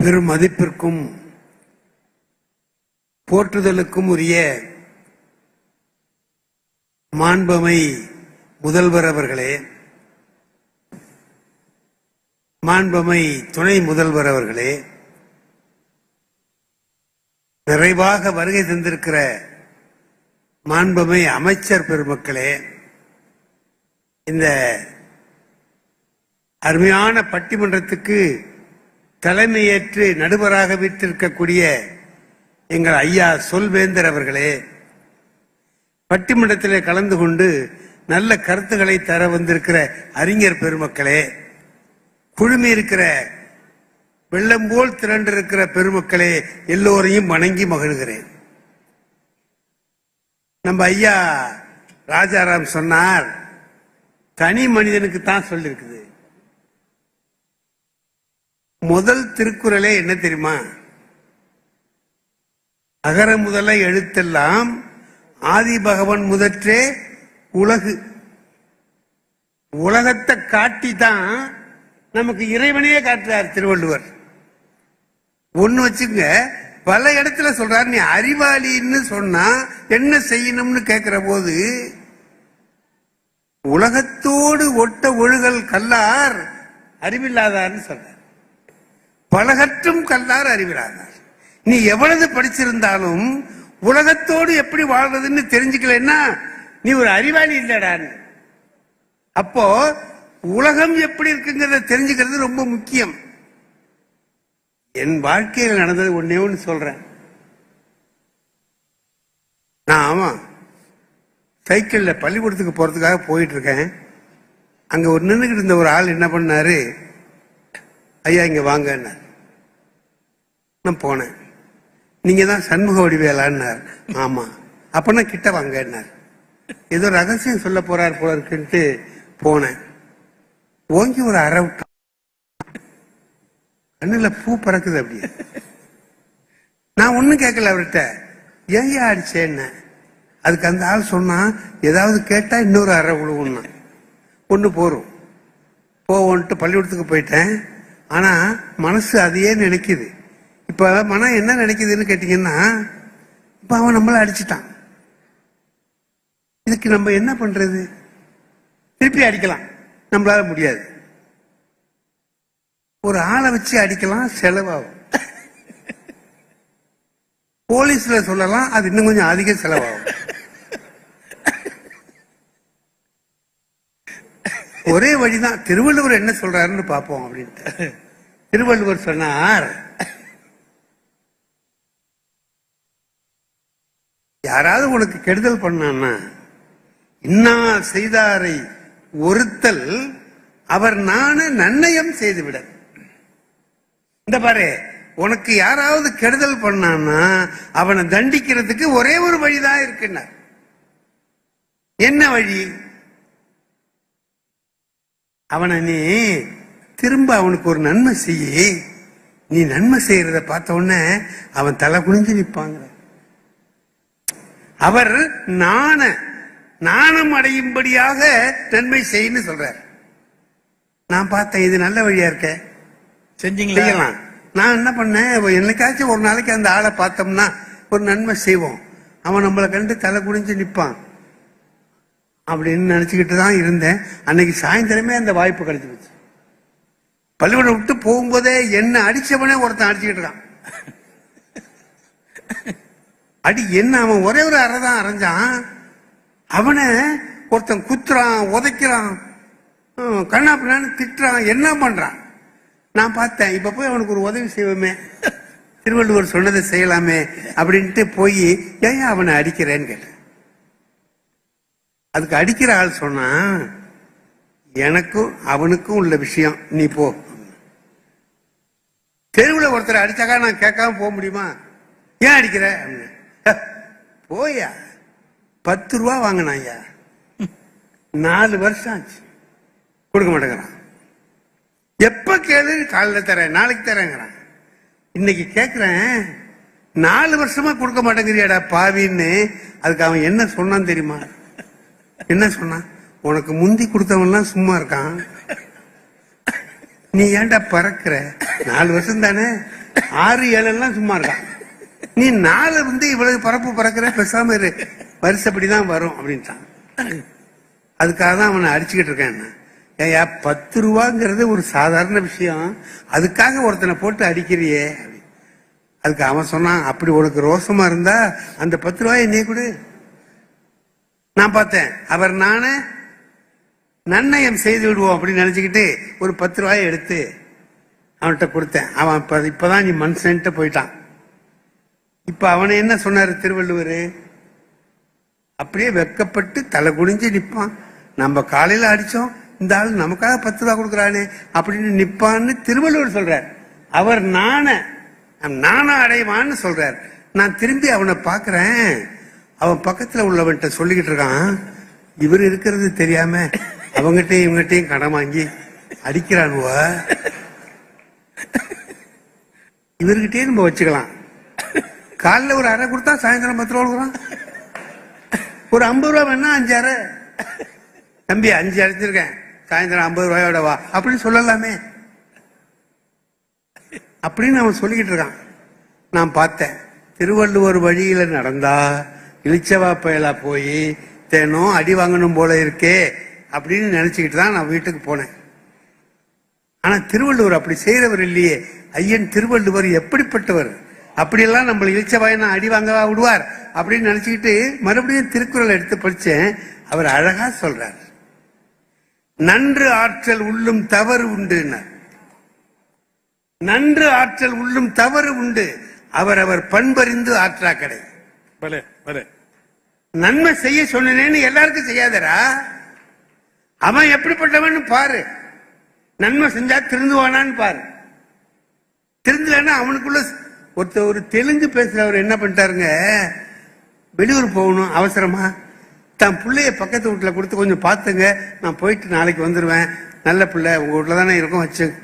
பெரும் மதிப்பிற்கும் போற்றுதலுக்கும் உரிய மாண்பமை முதல்வர் அவர்களே மாண்பமை துணை முதல்வர் அவர்களே நிறைவாக வருகை தந்திருக்கிற மாண்பமை அமைச்சர் பெருமக்களே இந்த அருமையான பட்டிமன்றத்துக்கு தலைமையேற்று நடுவராக வீட்டிருக்கக்கூடிய எங்கள் ஐயா சொல்வேந்தர் அவர்களே பட்டிமன்றத்திலே கலந்து கொண்டு நல்ல கருத்துக்களை தர வந்திருக்கிற அறிஞர் பெருமக்களே குழுமி இருக்கிற வெள்ளம் போல் திரண்டிருக்கிற பெருமக்களே எல்லோரையும் வணங்கி மகிழ்கிறேன். நம்ம ஐயா ராஜாராம் சொன்னார் தனி மனிதனுக்கு தான் சொல்லியிருக்குது முதல் திருக்குறளே என்ன தெரியுமா? அகர முதல எழுத்தெல்லாம் ஆதி பகவன் முதற்றே உலகு. உலகத்தை காட்டி தான் நமக்கு இறைவனையே காட்டுறார் திருவள்ளுவர். ஒண்ணு வச்சுங்க பல இடத்துல சொல்றாரு நீ அறிவாளின்னு சொன்னா என்ன செய்யணும்னு கேட்கிற போது உலகத்தோடு ஒட்ட ஒழுகல் கல்லார் அறிவில்லாதார்னு சொல்றார். பலகற்றும் கல்லார் அறிவில்லாதார் நீ எவ்வளவு படிச்சிருந்தாலும் உலகத்தோடு எப்படி வாழ்றதுன்னு தெரிஞ்சுக்கலன்னா நீ ஒரு அறிவாளி இல்லடான்னு. அப்போ உலகம் எப்படி இருக்குங்கிறத தெரிஞ்சுக்கிறது ரொம்ப முக்கியம். என் வாழ்க்கையில் நடந்தது ஒன்னே ஒன்று சொல்றேன். நான் ஆமா சைக்கிளில் பள்ளிக்கூடத்துக்கு போறதுக்காக போயிட்டு இருக்கேன். அங்க ஒரு நின்றுகிட்டு இருந்த ஒரு ஆள் என்ன பண்ணாரு? ஐயா இங்க வாங்க நான் போனேன். நீங்க தான் சண்முக வடிவேலான்னார். ஆமா. அப்பனா கிட்ட வாங்கன்னார். ஏதோ ரகசியம் சொல்ல போறார் போல இருக்குன்ட்டு போனேன். ஓங்கி ஒரு அரை கண்ணுல பூ பறக்குது அப்படியே. நான் ஒண்ணும் கேட்கல அவர்கிட்ட. ஏன் அடிச்சேன்னு? அதுக்கு அந்த ஆள் சொன்னா ஏதாவது கேட்டா இன்னொரு அரை உழுவுன்னா. ஒண்ணு போறோம் போவோன்ட்டு பள்ளிக்கூடத்துக்கு போயிட்டேன். ஆனா மனசு அதையே நினைக்குது. இப்ப மனம் என்ன நினைக்குதுன்னு கேட்டீங்கன்னா இப்ப அவன் நம்மள அடிச்சிட்டான். இதுக்கு நம்ம என்ன பண்றது? திருப்பி அடிக்கலாம். நம்மளால முடியாது. ஒரு ஆளை வச்சு அடிக்கலாம் செலவாகும். போலீஸ்ல சொல்லலாம் அது இன்னும் கொஞ்சம் அதிக செலவாகும். ஒரே வழிதான் திருவள்ளுவர் என்ன சொல்றாருன்னு பார்ப்போம் அப்படின்ட்டு. திருவள்ளுவர் சொன்னார் யாராவது உனக்கு கெடுதல் பண்ணான்னா இன்னா செய்தாரை ஒருத்தல் அவர் நானு நன்னயம் செய்துவிட. இந்த பாரு உனக்கு யாராவது கெடுதல் பண்ணான்னா அவனை தண்டிக்கிறதுக்கு ஒரே ஒரு வழிதான் இருக்குன்னார். என்ன வழி? அவனை நீ திரும்ப அவனுக்கு ஒரு நன்மை செய்ய நீ நன்மை செய்யறத பார்த்த உடனே அவன் தலை குனிஞ்சு நிற்பாங்க. அவர் நாண நாணம் அடையும்படியாக நன்மை செய்யன்னு சொல்றார். நான் பார்த்தேன் இது நல்ல வழியா இருக்க. செஞ்சீங்களா? செய்யலாம். நான் என்ன பண்ணேன்? என்னைக்காச்சும் ஒரு நாளைக்கு அந்த ஆளை பார்த்தோம்னா ஒரு நன்மை செய்வோம். அவன் நம்மளை கண்டு தலை குனிஞ்சு நிற்பான். அப்படின்னு நினச்சிக்கிட்டு தான் இருந்தேன். அன்னைக்கு சாயந்தரமே அந்த வாய்ப்பு கிடைச்சு போச்சு பள்ளிக்கூடம் விட்டு போகும்போதே என்ன அடிச்சவனே ஒருத்தன் அடிச்சுக்கிட்டு இருக்கான். அடி என்ன அவன் ஒரே ஒரு அறை தான் அரைஞ்சான். அவனை ஒருத்தன் குத்துறான் உதைக்கிறான். ஹம், கண்ணா பின்னான்னு திட்டுறான் என்ன பண்றான்? நான் பார்த்தேன் இப்ப போய் அவனுக்கு ஒரு உதவி செய்வோமே. திருவள்ளுவர் சொன்னதை செய்யலாமே அப்படின்ட்டு போய் ஏன் அவனை அடிக்கிறேன்னு கேட்டேன். அதுக்கு அடிக்கிற ஆள் சொன்னா எனக்கும் அவனுக்கும் உள்ள விஷயம் நீ போ. தெருவில் ஒருத்தர் அடிச்சாக்கா நான் கேட்காம போக முடியுமா? ஏன் அடிக்கிற? அப்படின்னு. போயா? பத்து ரூபா வாங்கினாயா நாலு வருஷம் ஆச்சு. கொடுக்க மாட்டேங்கிறான். எப்ப கேளு காலைல தரேன் நாளைக்கு தரேங்கிறான். இன்னைக்கு கேட்கிறேன் நாலு வருஷமா கொடுக்க மாட்டேங்கிறியாடா பாவின்னு அதுக்கு அவன் என்ன சொன்னான் தெரியுமா? என்ன சொன்னான் உனக்கு முந்தி கொடுத்தவன்லாம் சும்மா இருக்கான். நீ ஏன்டா பறக்குற? நாலு வருஷம் தானே? ஆறு ஏழு எல்லாம் சும்மா இருக்கான். நீ நாலு வந்து இவ்வளவு பரப்பு பறக்கிற? பேசாம இரு. வருஷப்படிதான் வரும் அப்படின்ட்டான். அதுக்காக தான் அவனை அடிச்சுக்கிட்டு இருக்கேன் நான். பத்து ரூபாங்கிறது ஒரு சாதாரண விஷயம். அதுக்காக ஒருத்தனை போட்டு அடிக்கிறியே. அதுக்கு அவன் சொன்னான் அப்படி உனக்கு ரோசமா இருந்தா அந்த பத்து ரூபாயை நீ கொடு. நான் பார்த்தேன். அவர் நானே நன்னயம் செய்து விடுவோம் அப்படின்னு நினைச்சுக்கிட்டு ஒரு பத்து ரூபாயை எடுத்து அவன்கிட்ட கொடுத்தேன். அவன் இப்ப இப்பதான் நீ மனுஷன்ட்டு போயிட்டான். இப்ப அவனை என்ன சொன்னாரு திருவள்ளுவர்? அப்படியே வெக்கப்பட்டு தலை குனிஞ்சு நிற்பான் நம்ம காலையில அடிச்சோம். இந்த ஆள் நமக்காக பத்து ரூபா கொடுக்குறானே அப்படின்னு நிற்பான்னு திருவள்ளுவர் சொல்றார். அவர் நான நாண அடைவான்னு சொல்றார். நான் திரும்பி அவனை பார்க்குறேன். அவன் பக்கத்துல உள்ளவன்கிட்ட சொல்லிக்கிட்டு இருக்கான் இவர் இருக்கிறது தெரியாம அவங்ககிட்டயும் இவங்ககிட்டயும் கடன் வாங்கி அடிக்கிறானுவ இவர்கிட்டயே நம்ம வச்சுக்கலாம். காலைல ஒரு அரை கொடுத்தா சாயந்தரம் பத்து ரூபா கொடுக்குறான். ஒரு ஐம்பது ரூபா வேணா அஞ்சு தம்பி அஞ்சு அடிச்சிருக்கேன் சாயந்தரம் ஐம்பது ரூபாயோட வா. அப்படின்னு சொல்லலாமே. அப்படின்னு அவன் சொல்லிக்கிட்டு இருக்கான். நான் பார்த்தேன். திருவள்ளுவர் வழியில நடந்தா இளிச்சவா பயலா போய் தேனும் அடி வாங்கணும் போல இருக்கே அப்படின்னு நினைச்சுக்கிட்டு தான் நான் வீட்டுக்கு போனேன். ஆனா திருவள்ளுவர் அப்படி செய்யறவர் இல்லையே. ஐயன் திருவள்ளுவர் எப்படிப்பட்டவர்? அப்படியெல்லாம் நம்மள இளிச்சவாயனா அடி வாங்கவா விடுவார் அப்படின்னு நினைச்சுக்கிட்டு மறுபடியும் திருக்குறள் எடுத்து படிச்சேன். அவர் அழகா சொல்றார். நன்று ஆற்றல் உள்ளும் தவறு உண்டுன்னார் நன்று ஆற்றல் உள்ளும் தவறு உண்டு. அவர் அவர் பண்பறிந்து ஆற்றா கடை. பலே பலே. நன்மை செய்ய சொன்னேன்னு எல்லாருக்கும் செய்யாதரா அவன் எப்படிப்பட்டவன் பாரு. நன்மை செஞ்சா திருந்துவானான்னு பாரு. திருந்தலன்னா அவனுக்குள்ள ஒருத்தர் ஒரு தெலுங்கு பேசுறவர் என்ன பண்ணிட்டாருங்க? வெளியூர் போகணும் அவசரமா? தன் பிள்ளைய பக்கத்து வீட்டுல கொடுத்து கொஞ்சம் பார்த்துங்க. நான் போயிட்டு நாளைக்கு வந்துடுவேன் நல்ல பிள்ளை உங்க வீட்டுல தானே இருக்கும் வச்சு.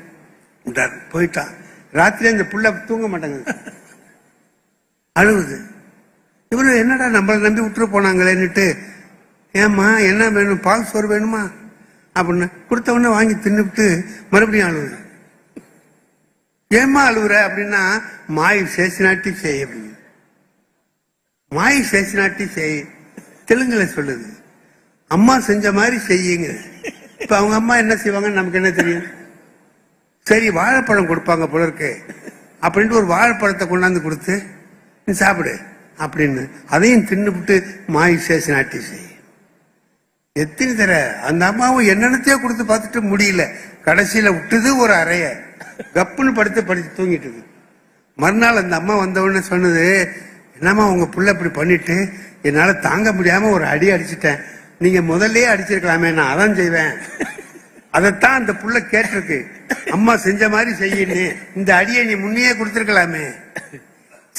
போயிட்டான். ராத்திரி அந்த புள்ள தூங்க மாட்டாங்க அழுவுது. இவரு என்னடா நம்மளை நம்பி விட்டுரு போனாங்களேன்னுட்டு? ஏம்மா என்ன வேணும்? பால் சோறு வேணுமா? அப்படின்னு கொடுத்த உடனே வாங்கி தின்னுட்டு மறுபடியும் அழுவுது ஏம்மா அழுவுற அப்படின்னா மாய் சேசினாட்டி செய் அப்படின்னு. மாய் சேசினாட்டி செய். தெலுங்குல சொல்லுது. அம்மா செஞ்ச மாதிரி செய்யுங்க. இப்ப அவங்க அம்மா என்ன செய்வாங்கன்னு நமக்கு என்ன தெரியும்? சரி வாழைப்பழம் கொடுப்பாங்க போல இருக்கு. அப்படின்ட்டு ஒரு வாழைப்பழத்தை கொண்டாந்து கொடுத்து நீ சாப்பிடு. அப்படின்னு அதையும் தின்னுபிட்டு மாய் சேஷன் ஆட்டி செய். எத்தனை தர அந்த அம்மாவும் என்னென்னத்தையோ கொடுத்து பார்த்துட்டு முடியல. கடைசியில விட்டுது ஒரு அறைய. கப்புன்னு படுத்து படித்து தூங்கிட்டுது. மறுநாள் அந்த அம்மா வந்த சொன்னது என்னம்மா உங்க புள்ள இப்படி பண்ணிட்டு என்னால தாங்க முடியாம ஒரு அடி அடிச்சிட்டேன். நீங்க முதல்லயே அடிச்சிருக்கலாமே நான் அதான் செய்வேன். அதைத்தான் அந்த புள்ள கேட்டிருக்கு. அம்மா செஞ்ச மாதிரி செய்யணும் இந்த அடியை நீ முன்னையே கொடுத்துருக்கலாமே.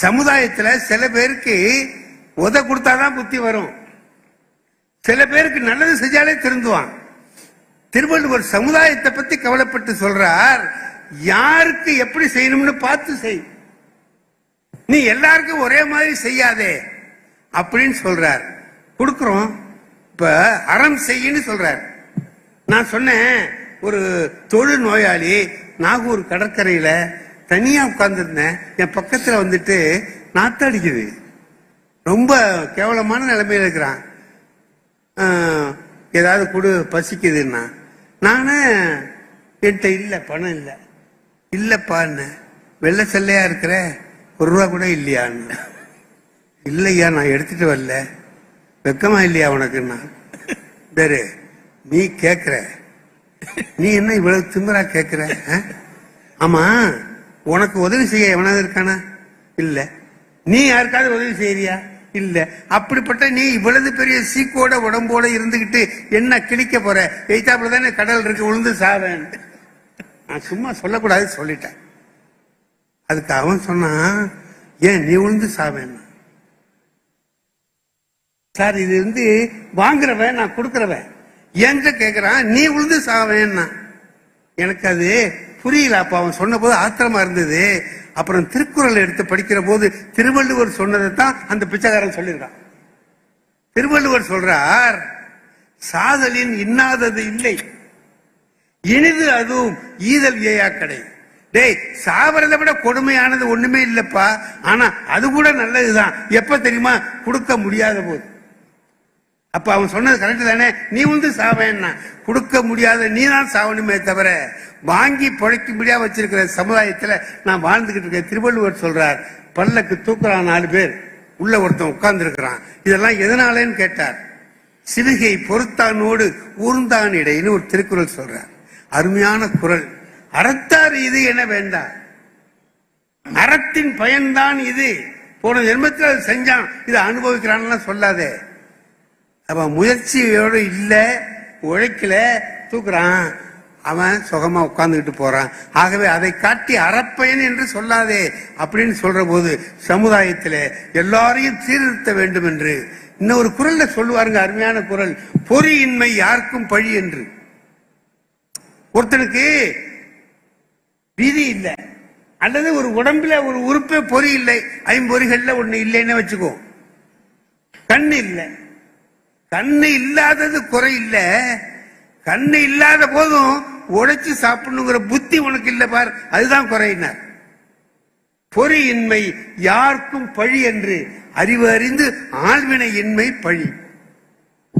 சமுதாயத்துல சில பேருக்கு உத கொடுத்தாதான் புத்தி வரும். சில பேருக்கு நல்லது செஞ்சாலே திருந்துவான். திருவள்ளுவர் சமுதாயத்தை பத்தி கவலைப்பட்டு சொல்றார் யாருக்கு எப்படி செய்யணும்னு பார்த்து செய். நீ எல்லாருக்கும் ஒரே மாதிரி செய்யாதே. அப்படின்னு சொல்றார். கொடுக்குறோம். இப்ப அறம் செய்யின்னு சொல்றார். நான் சொன்னேன் ஒரு தொழு நோயாளி நாகூர் கடற்கரையில தனியா உட்கார்ந்துருந்தேன். என் பக்கத்துல வந்துட்டு நாத்தடிக்குது. ரொம்ப கேவலமான நிலைமையில இருக்கிறான். ஏதாவது கொடு பசிக்குதுன்னா. நானே என்கிட்ட இல்லை பணம் இல்லை. இல்லைப்பான்னு வெள்ளை செல்லையா இருக்கிற? ஒரு ரூபா கூட இல்லையான்னு இல்லையா நான் எடுத்துட்டு வரல. வெக்கமா இல்லையா உனக்குன்னா? தரு நீ கேக்குற. நீ என்ன இவ்வளவு திமிரா கேக்குற? ஆ? ஆமா. உனக்கு உதவி செய்ய எவனாவது இருக்கானா? இல்ல. நீ யாருக்காவது உதவி செய்யறியா? இல்ல. அப்படிப்பட்ட நீ இவ்வளவு பெரிய சீக்கோட உடம்போட இருந்துகிட்டு என்ன கிழிக்க போற? எய்தாப்புல தானே கடல் இருக்கு உளுந்து சாவேன். நான் சும்மா சொல்லக்கூடாது சொல்லிட்டேன். அதுக்கு அவன் சொன்னான் ஏன் நீ உளுந்து சாவேன் சார் இது வந்து வாங்குறவன் நான் கொடுக்குறவன். என்கிட்ட கேட்கிறான் நீ உளுந்து சாவேன்னா? எனக்கு அது புரியல. அப்ப அவன் சொன்ன போது ஆத்திரமா இருந்தது. அப்புறம் திருக்குறள் எடுத்து படிக்கிற போது திருவள்ளுவர் சொன்னதை தான் அந்த பிச்சைக்காரன் சொல்லியிருக்கான். திருவள்ளுவர் சொல்றார் சாதலின் இன்னாதது இல்லை. இனிது அதுவும் ஈதல் ஏயாக்கடை டேய் சாவறதை விட கொடுமையானது ஒண்ணுமே இல்லப்பா. ஆனா அது கூட நல்லதுதான். எப்ப தெரியுமா? கொடுக்க முடியாத போது. அப்ப அவன் சொன்னது கரெக்ட் தானே? நீ வந்து சாவேன்னா. கொடுக்க முடியாத நீ தான் சாவணுமே தவிர வாங்கி பொழைக்க வச்சிருக்கிற சமுதாயத்துல நான் வாழ்ந்துகிட்டு இருக்கேன். திருவள்ளுவர் சொல்றார் பல்லக்கு தூக்குறான் நாலு பேர். உள்ள ஒருத்தன் உட்கார்ந்து இருக்கிறான் இதெல்லாம் எதனாலேன்னு கேட்டார். சிறுகை பொறுத்தானோடு ஊர்ந்தான் இடைன்னு ஒரு திருக்குறள் சொல்றார். அருமையான குறள் அறத்தார் இது என வேண்டாம். அறத்தின் பயன்தான் இது. போன ஜென்மத்தில் அது செஞ்சான். இதை அனுபவிக்கிறான்னு சொல்லாதே. அவன் முயற்சியோடு இல்லை உழைக்கல தூக்குறான். அவன் சுகமா உட்கார்ந்துகிட்டு போறான். ஆகவே அதை காட்டி அறப்பயன் என்று சொல்லாதே அப்படின்னு சொல்ற போது சமுதாயத்திலே எல்லாரையும் சீர்திருத்த வேண்டும் என்று. இன்னொரு குரல்ல சொல்லுவாருங்க அருமையான குரல். பொறியின்மை யாருக்கும் பழி என்று. ஒருத்தனுக்கு விதி இல்லை. அல்லது ஒரு உடம்புல ஒரு உறுப்பே பொறி இல்லை. ஐம்பொறிகள்ல ஒண்ணு இல்லைன்னு வச்சுக்கோ. கண்ணு இல்லை. கண்ணு இல்லாதது குறை இல்ல. கண்ணு இல்லாத போதும் உழைச்சு சாப்பிடணுங்கிற புத்தி உனக்கு இல்லை பார். அதுதான் குறையினார். பொறியின்மை யாருக்கும் பழி என்று அறிவு அறிந்து ஆழ்வினை இன்மை பழி.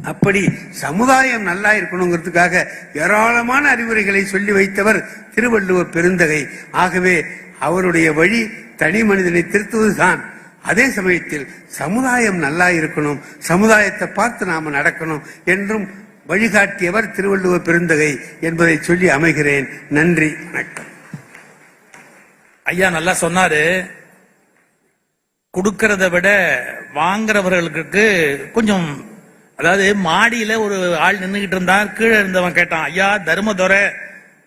அப்படி சமுதாயம் நல்லா இருக்கணுங்கிறதுக்காக ஏராளமான அறிவுரைகளை சொல்லி வைத்தவர் திருவள்ளுவர் பெருந்தகை. ஆகவே அவருடைய வழி தனி மனிதனை திருத்துவதுதான். அதே சமயத்தில் சமுதாயம் நல்லா இருக்கணும் சமுதாயத்தை பார்த்து நாம நடக்கணும் என்றும் வழிகாட்டியவர் திருவள்ளுவர் பெருந்தகை என்பதை சொல்லி அமைகிறேன். நன்றி வணக்கம். ஐயா நல்லா சொன்னாரு. கொடுக்கறத விட வாங்குறவர்களுக்கு கொஞ்சம் அதாவது மாடியில ஒரு ஆள் நின்னுகிட்டு இருந்தா கீழே இருந்தவன் கேட்டான் ஐயா தர்மதுரை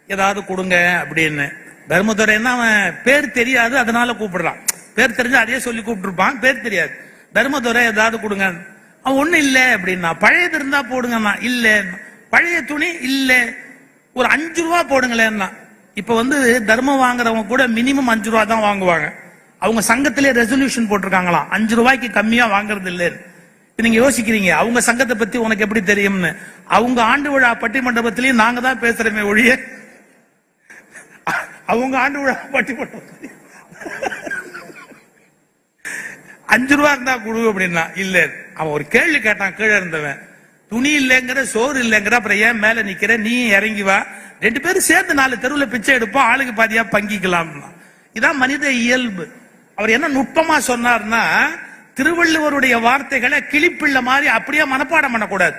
ஏதாவது கொடுங்க அப்படின்னு. தர்மதுரைன்னா அவன் பேர் தெரியாது அதனால கூப்பிடுறான். பேர் தெரிஞ்சு அதையே சொல்லி கூப்பிட்டுருப்பான் பேர் தெரியாது. தர்மதுரை ஏதாவது கொடுங்க. ஒன்றும் ஒண்ணு இல்ல அப்படின்னா பழையது இருந்தா போடுங்கண்ணா இல்ல. பழைய துணி இல்ல. ஒரு அஞ்சு ரூபா போடுங்களேன்னா. இப்ப வந்து தர்மம் வாங்குறவங்க கூட மினிமம் அஞ்சு ரூபா தான் வாங்குவாங்க. அவங்க சங்கத்திலே ரெசல்யூஷன் போட்டிருக்காங்களாம் அஞ்சு ரூபாய்க்கு கம்மியா வாங்குறது இல்லைன்னு. நீங்க யோசிக்கிறீங்க அவங்க சங்கத்தை பத்தி உனக்கு எப்படி தெரியும்னு. அவங்க ஆண்டு விழா பட்டிமண்டபத்திலயும் நாங்க தான் பேசுறோமே ஒழிய. அவங்க ஆண்டு விழா பட்டிமண்டபத்திலையும் அஞ்சு ரூபா இருந்தா கொடு அப்படின்னா இல்ல அவன் ஒரு கேள்வி கேட்டான் கீழே இருந்தவன். துணி இல்லைங்கிற சோறு இல்லைங்கிற அப்புறம் ஏன் மேல நிக்கிற நீ இறங்கி வா? ரெண்டு பேரும் சேர்ந்து நாலு தெருவில் பிச்சை எடுப்போம் ஆளுக்கு பாதியா பங்கிக்கலாம் இதான் மனித இயல்பு. அவர் என்ன நுட்பமா சொன்னார்னா திருவள்ளுவருடைய வார்த்தைகளை கிளிப்பிள்ள மாதிரி அப்படியே மனப்பாடம் பண்ணக்கூடாது.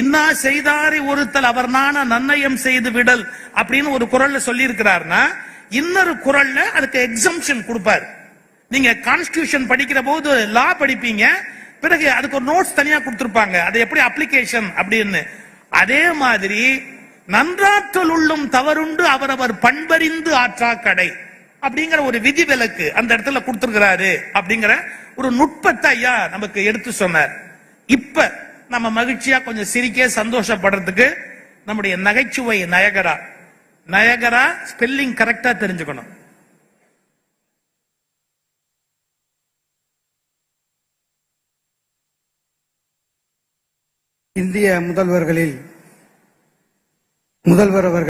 இன்னா செய்தாரை ஒருத்தல் அவர் நான நன்னயம் செய்து விடல் அப்படின்னு ஒரு குரல்ல சொல்லி இருக்கிறார்னா இன்னொரு குரல்ல அதுக்கு எக்ஸம்ஷன் கொடுப்பாரு. நீங்க கான்ஸ்டியூஷன் படிக்கிற போது லா படிப்பீங்க பிறகு அதுக்கு ஒரு நோட்ஸ் தனியா கொடுத்திருப்பாங்க. அது எப்படி அப்ளிகேஷன் அப்படின்னு. அதே மாதிரி நன்றாற்றல் உள்ளும் தவறுண்டு அவரவர் பண்பறிந்து ஆற்றா கடை அப்படிங்கிற ஒரு விதி விலக்கு அந்த இடத்துல கொடுத்திருக்கிறாரு அப்படிங்கிற ஒரு நுட்பத்தை ஐயா நமக்கு எடுத்து சொன்னார். இப்ப நம்ம மகிழ்ச்சியா கொஞ்சம் சிரிக்க சந்தோஷப்படுறதுக்கு நம்முடைய நகைச்சுவை நயகரா. நயகரா ஸ்பெல்லிங் கரெக்டா தெரிஞ்சுக்கணும். இந்திய முதல்வர்களில் முதல்வர் அவர்கள்